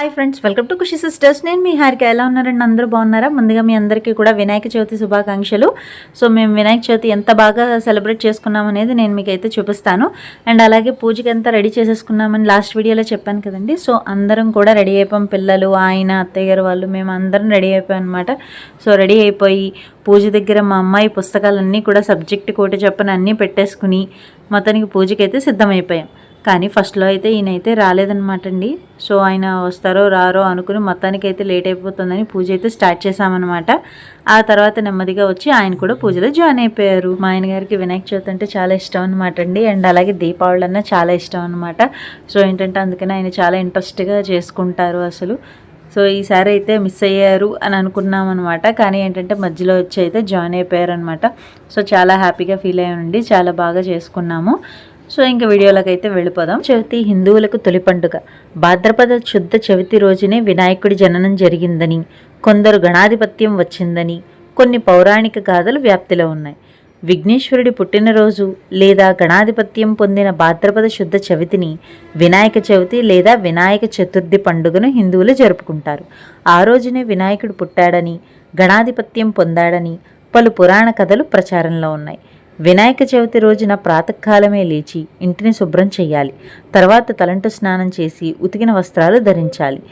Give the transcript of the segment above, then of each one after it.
Hi friends welcome to Khushi sisters నేను మీ హారిక. ఎలా ఉన్నారండి? అందరూ బాగున్నారా? ముందుగా మీ అందరికీ కూడా వినాయక చవితి శుభాకాంక్షలు. సో మేము వినాయక చవితి ఎంత బాగా సెలబ్రేట్ చేసుకున్నాం అనేది నేను మీకు అయితే చూపిస్తాను. అండ్ అలాగే పూజకి ఎంత రెడీ చేసేసుకున్నామని లాస్ట్ వీడియోలో చెప్పాను కదండి. సో అందరం కూడా రెడీ అయిపోయాం. పిల్లలు ఆయన అత్తయ్య గారు వాళ్ళు మేము అందరం రెడీ అయిపోయాం అనమాట సో రెడీ అయిపోయి పూజ దగ్గర మా అమ్మాయి పుస్తకాలన్నీ కూడా సబ్జెక్ట్ కోటి చెప్పని అన్నీ పెట్టేసుకుని మొత్తానికి పూజకి అయితే సిద్ధమైపోయాం. కానీ ఫస్ట్లో అయితే ఈయనైతే రాలేదనమాట అండి సో ఆయన వస్తారో రారో అనుకుని మొత్తానికి అయితే లేట్ అయిపోతుందని పూజ అయితే స్టార్ట్ చేశామన్నమాట. ఆ తర్వాత నెమ్మదిగా వచ్చి ఆయన కూడా పూజలో జాయిన్ అయిపోయారు. మా ఆయన గారికి వినాయక చవితి అంటే చాలా ఇష్టం అనమాట అండి అండ్ అలాగే దీపావళి అన్న చాలా ఇష్టం అనమాట సో ఏంటంటే అందుకని ఆయన చాలా ఇంట్రెస్ట్గా చేసుకుంటారు అసలు. సో ఈసారి అయితే మిస్ అయ్యారు అని అనుకున్నాం అనమాట కానీ ఏంటంటే మధ్యలో వచ్చి అయితే జాయిన్ అయిపోయారు అనమాట సో చాలా హ్యాపీగా ఫీల్ అయ్యానండి చాలా బాగా చేసుకున్నాము. సో ఇంక వీడియోలోకి అయితే వెళ్ళిపోదాం. చవితి హిందువులకు తొలి పండుగ. భాద్రపద శుద్ధ చవితి రోజునే వినాయకుడి జననం జరిగిందని కొందరు గణాధిపత్యం వచ్చిందని కొన్ని పౌరాణిక గాథలు వ్యాప్తిలో ఉన్నాయి. విఘ్నేశ్వరుడి పుట్టినరోజు లేదా గణాధిపత్యం పొందిన భాద్రపద శుద్ధ చవితిని వినాయక చవితి లేదా వినాయక చతుర్థి పండుగను హిందువులు జరుపుకుంటారు. ఆ రోజునే వినాయకుడు పుట్టాడని గణాధిపత్యం పొందాడని పలు పురాణ కథలు ప్రచారంలో ఉన్నాయి. వినాయక చవితి రోజున ప్రాతకాలమే లేచి ఇంటిని శుభ్రం చేయాలి. తర్వాత తలంటు స్నానం చేసి ఉతికిన వస్త్రాలు ధరించాలి.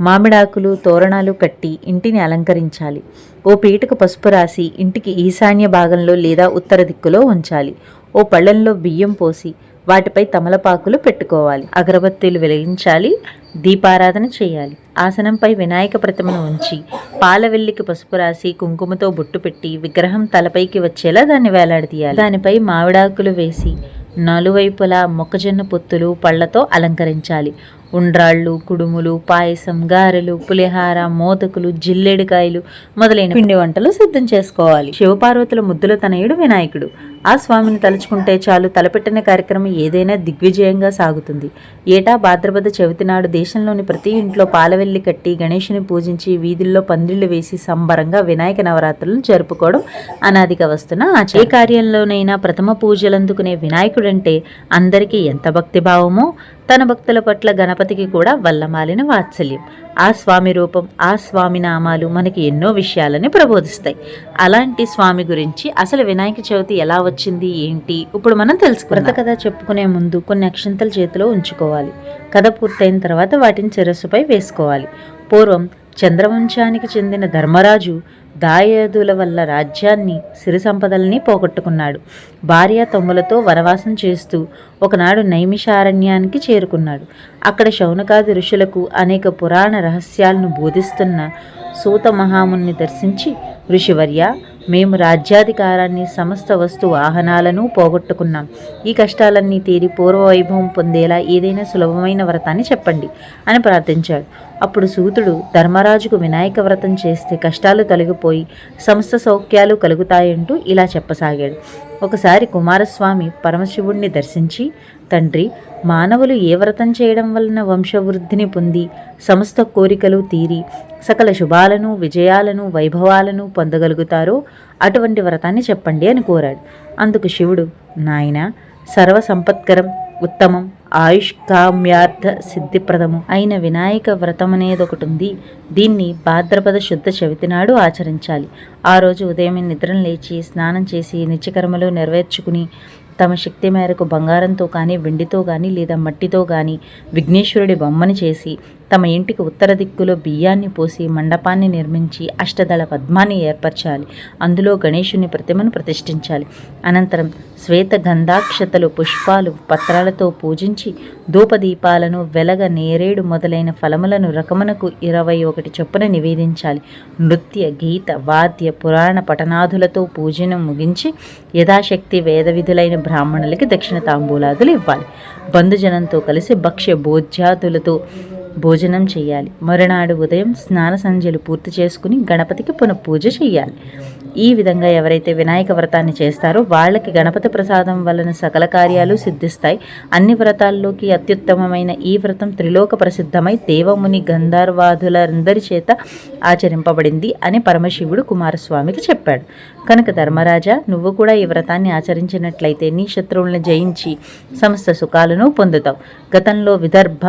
మామిడాకులు తోరణాలు కట్టి ఇంటిని అలంకరించాలి. ఓ పీటకు పసుపు రాసి ఇంటికి ఈశాన్య భాగంలో లేదా ఉత్తర దిక్కులో ఉంచాలి. ఓ పళ్ళెంలో బియ్యం పోసి వాటిపై తమలపాకులు పెట్టుకోవాలి. అగరబత్తీలు వెలిగించాలి. దీపారాధన చేయాలి. ఆసనంపై వినాయక ప్రతిమను ఉంచి పాలవెల్లికి పసుపు రాసి కుంకుమతో బొట్టు పెట్టి విగ్రహం తలపైకి వచ్చేలా దాన్ని వేలాడదీయాలి. దానిపై మామిడాకులు వేసి నలువైపులా మొక్కజొన్న పొత్తులు పళ్ళతో అలంకరించాలి. ఉండ్రాళ్ళు కుడుములు పాయసం గారెలు పులిహార మోదకులు జిల్లెడికాయలు మొదలైన పిండి వంటలు సిద్ధం చేసుకోవాలి. శివపార్వతుల ముద్దుల తనయుడు వినాయకుడు. ఆ స్వామిని తలుచుకుంటే చాలు తలపెట్టిన కార్యక్రమం ఏదైనా దిగ్విజయంగా సాగుతుంది. ఏటా భాద్రపద చవితి నాడు దేశంలోని ప్రతి ఇంట్లో పాలవెల్లి కట్టి గణేషుని పూజించి వీధుల్లో పందిళ్ళు వేసి సంబరంగా వినాయక నవరాత్రులను జరుపుకోవడం అనాదిగా వస్తున్న ఏ కార్యంలోనైనా ప్రథమ పూజలందుకునే వినాయకుడంటే అందరికీ ఎంత భక్తిభావమో తన భక్తుల పట్ల గణపతికి కూడా వల్లమాలిన వాత్సల్యం. ఆ స్వామి రూపం ఆ స్వామి నామాలు మనకి ఎన్నో విషయాలని ప్రబోధిస్తాయి. అలాంటి స్వామి గురించి అసలు వినాయక చవితి ఎలా వచ్చింది ఏంటి? ఇప్పుడు మనం తెలుసుకుందాం. కథ చెప్పుకునే ముందు కొన్ని అక్షంతలు చేతిలో ఉంచుకోవాలి. కథ పూర్తయిన తర్వాత వాటిని చిరస్సుపై వేసుకోవాలి. పూర్వం చంద్రవంశానికి చెందిన ధర్మరాజు దాయాదుల వల్ల రాజ్యాన్ని సిరి సంపదల్ని పోగొట్టుకున్నాడు. భార్య తమ్ములతో వనవాసం చేస్తూ ఒకనాడు నైమిషారణ్యానికి చేరుకున్నాడు. అక్కడ శౌనకాది ఋషులకు అనేక పురాణ రహస్యాలను బోధిస్తున్న సూత మహాముని దర్శించి ఋషివర్య మేము రాజ్యాధికారాన్ని సమస్త వస్తు వాహనాలను పోగొట్టుకున్నాం. ఈ కష్టాలన్నీ తీరి పూర్వ వైభవం పొందేలా ఏదైనా సులభమైన వ్రతాన్ని చెప్పండి అని ప్రార్థించాడు. అప్పుడు సూతుడు ధర్మరాజుకు వినాయక వ్రతం చేస్తే కష్టాలు తొలగిపోయి సమస్త సౌఖ్యాలు కలుగుతాయంటూ ఇలా చెప్పసాగాడు. ఒకసారి కుమారస్వామి పరమశివుణ్ణి దర్శించి తండ్రి మానవులు ఏ వ్రతం చేయడం వలన వంశవృద్ధిని పొంది సమస్త కోరికలు తీరి సకల శుభాలను విజయాలను వైభవాలను పొందగలుగుతారో అటువంటి వ్రతాన్ని చెప్పండి అని కోరాడు. అందుకు శివుడు నాయన సర్వసంపత్కరం ఉత్తమం ఆయుష్కామ్యార్థ సిద్ధిప్రదము అయిన వినాయక వ్రతం అనేది ఒకటి ఉంది దీన్ని భాద్రపద శుద్ధ చవితి నాడు ఆచరించాలి. ఆ రోజు ఉదయం నిద్రను లేచి స్నానం చేసి నిత్యకర్మలు నెరవేర్చుకుని తమ శక్తి మేరకు బంగారంతో కానీ వెండితో కానీ లేదా మట్టితో కానీ విఘ్నేశ్వరుడి బొమ్మని చేసి తమ ఇంటికి ఉత్తర దిక్కులో బియ్యాన్ని పోసి మండపాన్ని నిర్మించి అష్టదళ పద్మాన్ని ఏర్పరచాలి. అందులో గణేశుని ప్రతిమను ప్రతిష్ఠించాలి. అనంతరం శ్వేత గంధాక్షతలు పుష్పాలు పత్రాలతో పూజించి ధూపదీపాలను వెలగ నేరేడు మొదలైన ఫలములను రకమునకు ఇరవై ఒకటి చొప్పున నివేదించాలి. నృత్య గీత వాద్య పురాణ పఠనాదులతో పూజను ముగించి యథాశక్తి వేద విధులైన బ్రాహ్మణులకి దక్షిణ తాంబూలాదులు ఇవ్వాలి. బంధుజనంతో కలిసి భక్ష్య భోజ్యాదులతో భోజనం చేయాలి. మరునాడు ఉదయం స్నాన సంధ్యలు పూర్తి చేసుకుని గణపతికి పునఃపూజ చేయాలి ఈ విధంగా ఎవరైతే వినాయక వ్రతాన్ని చేస్తారో వాళ్ళకి గణపతి ప్రసాదం వలన సకల కార్యాలు సిద్ధిస్తాయి. అన్ని వ్రతాల్లోకి అత్యుత్తమమైన ఈ వ్రతం త్రిలోక ప్రసిద్ధమై దేవముని గంధర్వాదులందరి చేత ఆచరింపబడింది అని పరమశివుడు కుమారస్వామికి చెప్పాడు. కనుక ధర్మరాజా నువ్వు కూడా ఈ వ్రతాన్ని ఆచరించినట్లయితే నీ శత్రువులను జయించి సమస్త సుఖాలను పొందుతావు. గతంలో విదర్భ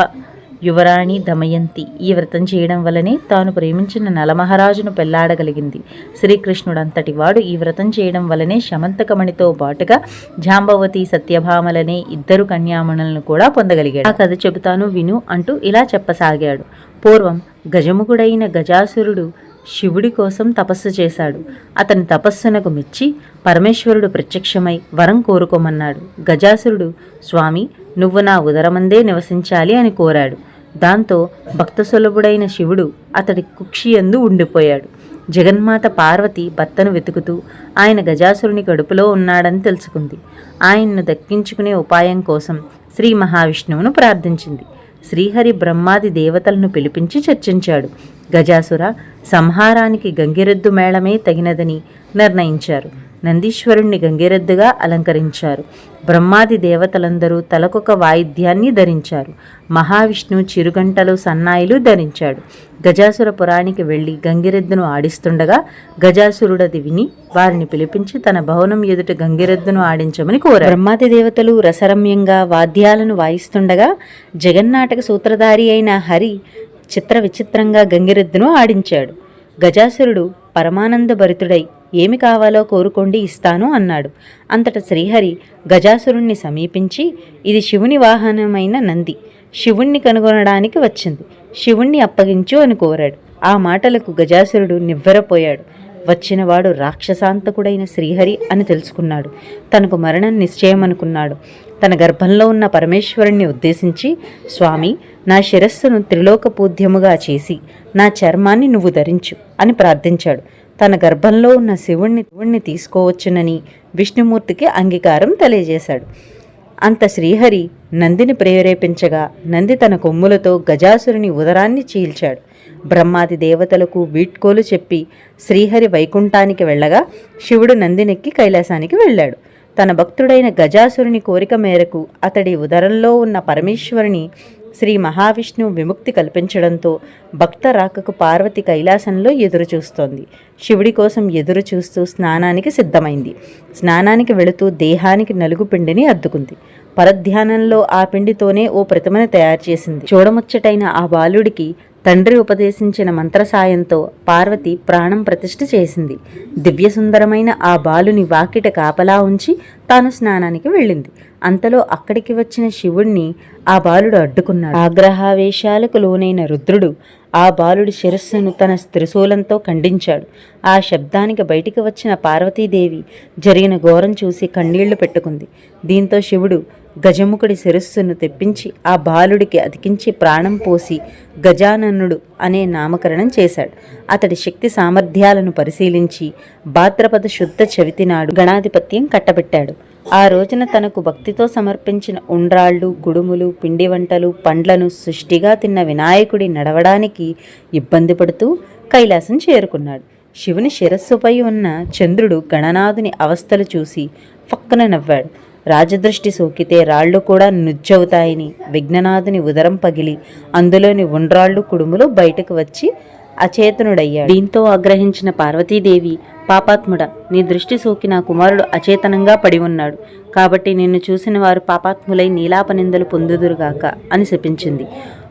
యువరాణి దమయంతి ఈ వ్రతం చేయడం వల్లనే తాను ప్రేమించిన నలమహారాజును పెళ్ళాడగలిగింది. శ్రీకృష్ణుడు అంతటి వాడు ఈ వ్రతం చేయడం వల్లనే శమంతకమణితో పాటుగా జాంబవతి సత్యభామలనే ఇద్దరు కన్యామణులను కూడా పొందగలిగాడు. ఆ కథ చెబుతాను విను అంటూ ఇలా చెప్పసాగాడు. పూర్వం గజముగుడైన గజాసురుడు శివుడి కోసం తపస్సు చేశాడు. అతని తపస్సునకు మెచ్చి పరమేశ్వరుడు ప్రత్యక్షమై వరం కోరుకోమన్నాడు. గజాసురుడు స్వామి నువ్వు నా ఉదరమందే నివసించాలి అని కోరాడు. దాంతో భక్తసులభుడైన శివుడు అతడి కుక్షియందు ఉండిపోయాడు. జగన్మాత పార్వతి భర్తను వెతుకుతూ ఆయన గజాసురుని కడుపులో ఉన్నాడని తెలుసుకుంది. ఆయన్ను దక్కించుకునే ఉపాయం కోసం శ్రీ మహావిష్ణువును ప్రార్థించింది. శ్రీహరి బ్రహ్మాది దేవతలను పిలిపించి చర్చించాడు. గజాసుర సంహారానికి గంగిరెద్దు మేళమే తగినదని నిర్ణయించారు. నందీశ్వరుణ్ణి గంగిరెద్దుగా అలంకరించారు. బ్రహ్మాది దేవతలందరూ తలకొక వాయిద్యాన్ని ధరించారు. మహావిష్ణు చిరుగంటలు సన్నాయిలు ధరించాడు. గజాసుర పురానికి వెళ్ళి గంగిరెద్దును ఆడిస్తుండగా గజాసురుడది విని వారిని పిలిపించి తన భవనం ఎదుట గంగిరెద్దును ఆడించమని కోరారు బ్రహ్మాది దేవతలు రసరమ్యంగా వాద్యాలను వాయిస్తుండగా జగన్నాటక సూత్రధారి అయిన హరి చిత్ర విచిత్రంగా గంగిరెద్దును ఆడించాడు. గజాసురుడు పరమానంద భరితుడై ఏమి కావాలో కోరుకోండి ఇస్తాను అన్నాడు. అంతట శ్రీహరి గజాసురుణ్ణి సమీపించి ఇది శివుని వాహనమైన నంది. శివుణ్ణి కనుగొనడానికి వచ్చింది. శివుణ్ణి అప్పగించు అని కోరాడు. ఆ మాటలకు గజాసురుడు నివ్వెరపోయాడు. వచ్చినవాడు రాక్షసాంతకుడైన శ్రీహరి అని తెలుసుకున్నాడు. తనకు మరణం నిశ్చయమనుకున్నాడు. తన గర్భంలో ఉన్న పరమేశ్వరుణ్ణి ఉద్దేశించి స్వామి నా శిరస్సును త్రిలోకపూజ్యముగా చేసి నా చర్మాన్ని నువ్వు ధరించు అని ప్రార్థించాడు. తన గర్భంలో ఉన్న శివుణ్ణి శివుణ్ణి తీసుకోవచ్చునని విష్ణుమూర్తికి అంగీకారం తెలియజేశాడు. అంత శ్రీహరి నందిని ప్రేరేపించగా నంది తన కొమ్ములతో గజాసురుని ఉదరాన్ని చీల్చాడు. బ్రహ్మాది దేవతలకు వీడ్కోలు చెప్పి శ్రీహరి వైకుంఠానికి వెళ్ళగా శివుడు నందినెక్కి కైలాసానికి వెళ్ళాడు. తన భక్తుడైన గజాసురుని కోరిక మేరకు అతడి ఉదరంలో ఉన్న పరమేశ్వరుని శ్రీ మహావిష్ణువు విముక్తి కల్పించడంతో భక్త రాకకు పార్వతి కైలాసంలో ఎదురుచూస్తోంది. శివుడి కోసం ఎదురు చూస్తూ స్నానానికి సిద్ధమైంది. స్నానానికి వెళుతూ దేహానికి నలుగు పిండిని అద్దుకుంది. పరధ్యానంలో ఆ పిండితోనే ఓ ప్రతిమను తయారు చేసింది. చూడముచ్చటైన ఆ బాలుడికి తండ్రి ఉపదేశించిన మంత్ర సాయంతో పార్వతి ప్రాణం ప్రతిష్ఠ చేసింది. దివ్యసుందరమైన ఆ బాలుని వాకిట కాపలా ఉంచి తాను స్నానానికి వెళ్ళింది. అంతలో అక్కడికి వచ్చిన శివుణ్ణి ఆ బాలుడు అడ్డుకున్నాడు. ఆగ్రహావేశాలకు లోనైన రుద్రుడు ఆ బాలుడి శిరస్సును తన త్రిశూలంతో ఖండించాడు. ఆ శబ్దానికి బయటికి వచ్చిన పార్వతీదేవి జరిగిన ఘోరం చూసి కన్నీళ్ళు పెట్టుకుంది. దీంతో శివుడు గజముఖుడి శిరస్సును తెప్పించి ఆ బాలుడికి అతికించి ప్రాణం పోసి గజాననుడు అనే నామకరణం చేశాడు. అతడి శక్తి సామర్థ్యాలను పరిశీలించి భాద్రపద శుద్ధ చవితి నాడు గణాధిపత్యం కట్టబెట్టాడు. ఆ రోజున తనకు భక్తితో సమర్పించిన ఉండ్రాళ్ళు గుడుములు పిండి వంటలు పండ్లను సృష్టిగా తిన్న వినాయకుడి నడవడానికి ఇబ్బంది పడుతూ కైలాసం చేరుకున్నాడు. శివుని శిరస్సుపై ఉన్న చంద్రుడు గణనాథుని అవస్థలు చూసి ఫక్కున నవ్వాడు. రాజదృష్టి సోకితే రాళ్ళు కూడా నుజ్జవుతాయని. విఘ్ననాథుని ఉదరం పగిలి అందులోని ఉండ్రాళ్ళు కుడుములు బయటకు వచ్చి అచేతనుడయ్యాడు. దీంతో ఆగ్రహించిన పార్వతీదేవి పాపాత్ముడ నీ దృష్టి సోకి నా కుమారుడు అచేతనంగా పడి ఉన్నాడు. కాబట్టి నిన్ను చూసిన వారు పాపాత్ములై నీలాపనిందలు పొందుదురుగాక అని శపించింది.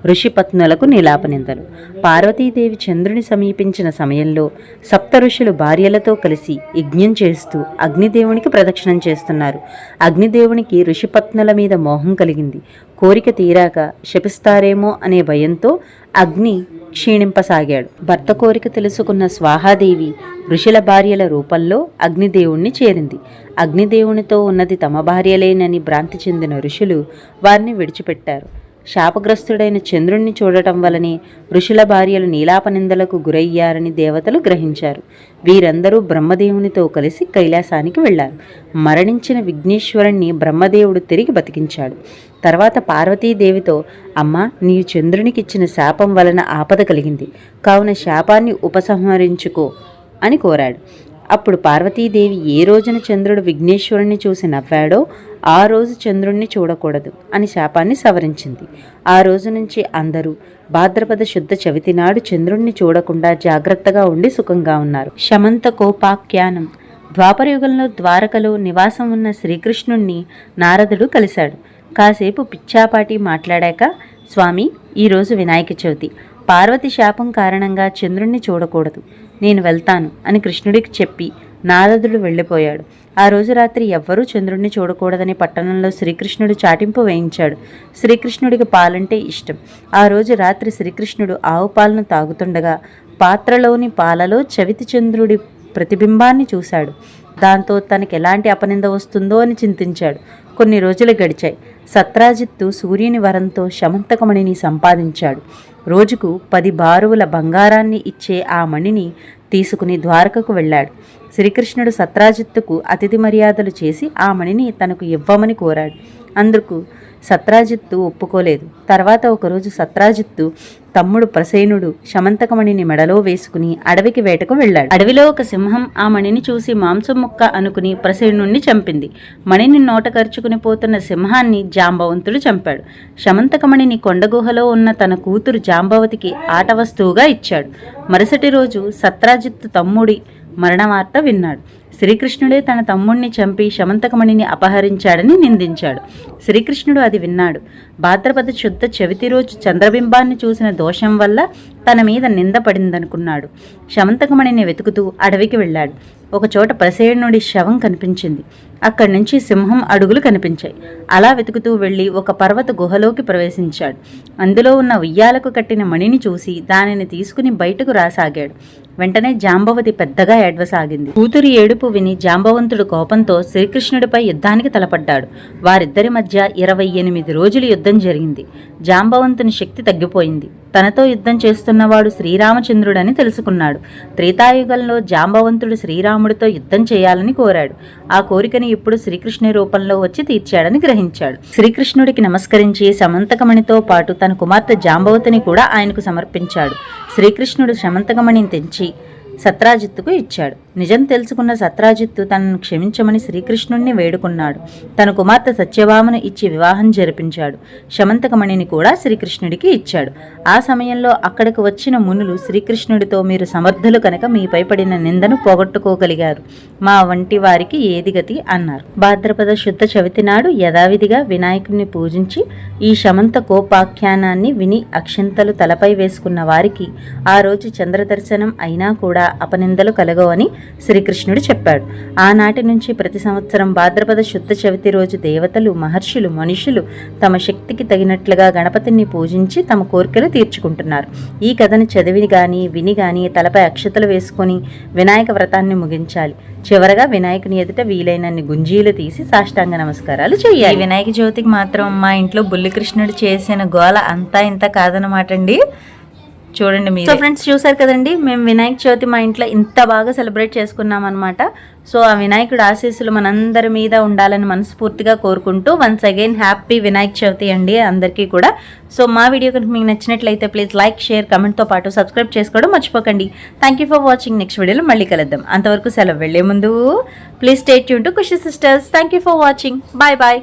ఋషిపత్నులకు నీలాపనిందలు పార్వతీదేవి చంద్రుని సమీపించిన సమయంలో సప్త ఋషులు భార్యలతో కలిసి యజ్ఞం చేస్తూ అగ్నిదేవునికి ప్రదక్షిణం చేస్తున్నారు. అగ్నిదేవునికి ఋషిపత్నుల మీద మోహం కలిగింది. కోరిక తీరాక శపిస్తారేమో అనే భయంతో అగ్ని క్షీణింపసాగాడు. భర్త కోరిక తెలుసుకున్న స్వాహాదేవి ఋషుల భార్యల రూపంలో అగ్నిదేవుణ్ణి చేరింది. అగ్నిదేవునితో ఉన్నది తమ భార్యలేనని భ్రాంతి చెందిన ఋషులు వారిని విడిచిపెట్టారు. శాపగ్రస్తుడైన చంద్రుణ్ణి చూడటం వలనే ఋషుల భార్యలు నీలాపనిందలకు గురయ్యారని దేవతలు గ్రహించారు. వీరందరూ బ్రహ్మదేవునితో కలిసి కైలాసానికి వెళ్ళారు మరణించిన విఘ్నేశ్వరుణ్ణి బ్రహ్మదేవుడు తిరిగి బతికించాడు. తర్వాత పార్వతీదేవితో అమ్మ నీవు చంద్రునికిచ్చిన శాపం వలన ఆపద కలిగింది. కావున శాపాన్ని ఉపసంహరించుకో అని కోరాడు. అప్పుడు పార్వతీదేవి ఏ రోజున చంద్రుడు విఘ్నేశ్వరుణ్ణి చూసి నవ్వాడో ఆ రోజు చంద్రుణ్ణి చూడకూడదు అని శాపాన్ని సవరించింది. ఆ రోజు నుంచి అందరూ భాద్రపద శుద్ధ చవితి నాడు చంద్రుణ్ణి చూడకుండా జాగ్రత్తగా ఉండి సుఖంగా ఉన్నారు. శమంత కోపాఖ్యానం. ద్వాపరయుగంలో ద్వారకలో నివాసం ఉన్న శ్రీకృష్ణుణ్ణి నారదుడు కలిశాడు. కాసేపు పిచ్చాపాటి మాట్లాడాక స్వామి ఈరోజు వినాయక చవితి. పార్వతి శాపం కారణంగా చంద్రుణ్ణి చూడకూడదు. నేను వెళ్తాను అని కృష్ణుడికి చెప్పి నారదుడు వెళ్ళిపోయాడు. ఆ రోజు రాత్రి ఎవ్వరూ చంద్రుణ్ణి చూడకూడదని పట్టణంలో శ్రీకృష్ణుడు చాటింపు వేయించాడు. శ్రీకృష్ణుడికి పాలంటే ఇష్టం. ఆ రోజు రాత్రి శ్రీకృష్ణుడు ఆవు పాలను తాగుతుండగా పాత్రలోని పాలలో చవితి చంద్రుడి ప్రతిబింబాన్ని చూశాడు. దాంతో తనకి ఎలాంటి అపనింద వస్తుందో అని చింతించాడు. కొన్ని రోజులు గడిచాయి. సత్రాజిత్తు సూర్యుని వరంతో శమంతకమణిని సంపాదించాడు. రోజుకు పది బారువుల బంగారాన్ని ఇచ్చే ఆ మణిని తీసుకుని ద్వారకకు వెళ్ళాడు. శ్రీకృష్ణుడు సత్రాజిత్తుకు అతిథి మర్యాదలు చేసి ఆ మణిని తనకు ఇవ్వమని కోరాడు. అందుకు సత్రాజిత్తు ఒప్పుకోలేదు. తర్వాత ఒకరోజు సత్రాజిత్తు తమ్ముడు ప్రసేనుడు శమంతకమణిని మెడలో వేసుకుని అడవికి వేటకు వెళ్ళాడు. అడవిలో ఒక సింహం ఆ మణిని చూసి మాంసం ముక్క అనుకుని ప్రసేనుణ్ణి చంపింది. మణిని నోట ఖర్చుకుని పోతున్న సింహాన్ని జాంబవంతుడు చంపాడు. శమంతకమణిని కొండగుహలో ఉన్న తన కూతురు జాంబవతికి ఆట వస్తువుగా ఇచ్చాడు. మరుసటి రోజు సత్రాజిత్తు తమ్ముడి మరణవార్త విన్నాడు. శ్రీకృష్ణుడే తన తమ్ముణ్ణి చంపి శమంతకమణిని అపహరించాడని నిందించాడు. శ్రీకృష్ణుడు అది విన్నాడు. భాద్రపద శుద్ధ చవితి రోజు చంద్రబింబాన్ని చూసిన దోషం వల్ల తన మీద నింద పడిందనుకున్నాడు. శమంతకమణిని వెతుకుతూ అడవికి వెళ్ళాడు. ఒకచోట ప్రసేనుడి శవం కనిపించింది. అక్కడి నుంచి సింహం అడుగులు కనిపించాయి. అలా వెతుకుతూ వెళ్ళి ఒక పర్వత గుహలోకి ప్రవేశించాడు. అందులో ఉన్న ఉయ్యాలకు కట్టిన మణిని చూసి దానిని తీసుకుని బయటకు రాసాగాడు. వెంటనే జాంబవతి పెద్దగా ఏడ్వసాగింది. కూతురి ఏడుపు విని జాంబవంతుడు కోపంతో శ్రీకృష్ణుడిపై యుద్ధానికి తలపడ్డాడు. వారిద్దరి మధ్య ఇరవై ఎనిమిది రోజులు యుద్ధం జరిగింది. జాంబవంతుని శక్తి తగ్గిపోయింది. తనతో యుద్ధం చేస్తున్నవాడు శ్రీరామచంద్రుడని తెలుసుకున్నాడు. త్రేతాయుగంలో జాంబవంతుడు శ్రీరాముడితో యుద్ధం చేయాలని కోరాడు. ఆ కోరికని ఇప్పుడు శ్రీకృష్ణుని రూపంలో వచ్చి తీర్చాడని గ్రహించాడు. శ్రీకృష్ణుడికి నమస్కరించి సమంతకమణితో పాటు తన కుమార్తె జాంబవతిని కూడా ఆయనకు సమర్పించాడు. శ్రీకృష్ణుడు సమంతకమణిని తెంచి సత్రాజిత్తుకు ఇచ్చాడు. నిజం తెలుసుకున్న సత్రాజిత్తు తనను క్షమించమని శ్రీకృష్ణుణ్ణి వేడుకున్నాడు. తన కుమార్తె సత్యభామను ఇచ్చి వివాహం జరిపించాడు. శమంతకమణిని కూడా శ్రీకృష్ణుడికి ఇచ్చాడు. ఆ సమయంలో అక్కడికి వచ్చిన మునులు శ్రీకృష్ణుడితో మీరు సమర్థులు కనుక మీపై పడిన నిందను పోగొట్టుకోగలిగారు. మా వంటి వారికి ఏది గతి? అన్నారు. భాద్రపద శుద్ధ చవితి నాడు యథావిధిగా వినాయకుడిని పూజించి ఈ శమంత కోపాఖ్యానాన్ని విని అక్షింతలు తలపై వేసుకున్న వారికి ఆ రోజు చంద్రదర్శనం అయినా కూడా అపనిందలు కలగవని శ్రీకృష్ణుడు చెప్పాడు. ఆనాటి నుంచి ప్రతి సంవత్సరం భాద్రపద శుద్ధ చవితి రోజు దేవతలు మహర్షులు మనుషులు తమ శక్తికి తగినట్లుగా గణపతిని పూజించి తమ కోరికలు తీర్చుకుంటున్నారు. ఈ కథను చదివి గాని విని గాని తలపై అక్షతలు వేసుకొని వినాయక వ్రతాన్ని ముగించాలి. చివరగా వినాయకుని ఎదుట వీలైనన్ని గుంజీలు తీసి సాష్టాంగ నమస్కారాలు చేయాలి. వినాయక చవితికి మాత్రం మా ఇంట్లో బుల్లికృష్ణుడు చేసిన గోల అంతా ఇంత కాదనమాట అండి చూడండి మీరు. సో ఫ్రెండ్స్ చూసారు కదండి మేము వినాయక చవితి మా ఇంట్లో ఇంత బాగా సెలబ్రేట్ చేసుకున్నాం అనమాట సో ఆ వినాయకుడు ఆశీస్సులు మనందరి మీద ఉండాలని మనస్ఫూర్తిగా కోరుకుంటూ once again happy Vinayaka Chavithi అండి అందరికీ కూడా. సో మా వీడియో కనుక మీకు నచ్చినట్లయితే ప్లీజ్ లైక్ షేర్ కమెంట్తో పాటు సబ్స్క్రైబ్ చేసుకోవడం మర్చిపోకండి. Thank you for watching next వీడియోలో మళ్ళీ కలుద్దాం. అంతవరకు సెలవు వెళ్ళే ముందు please stay Yoon to Khushi sisters thank you for watching bye bye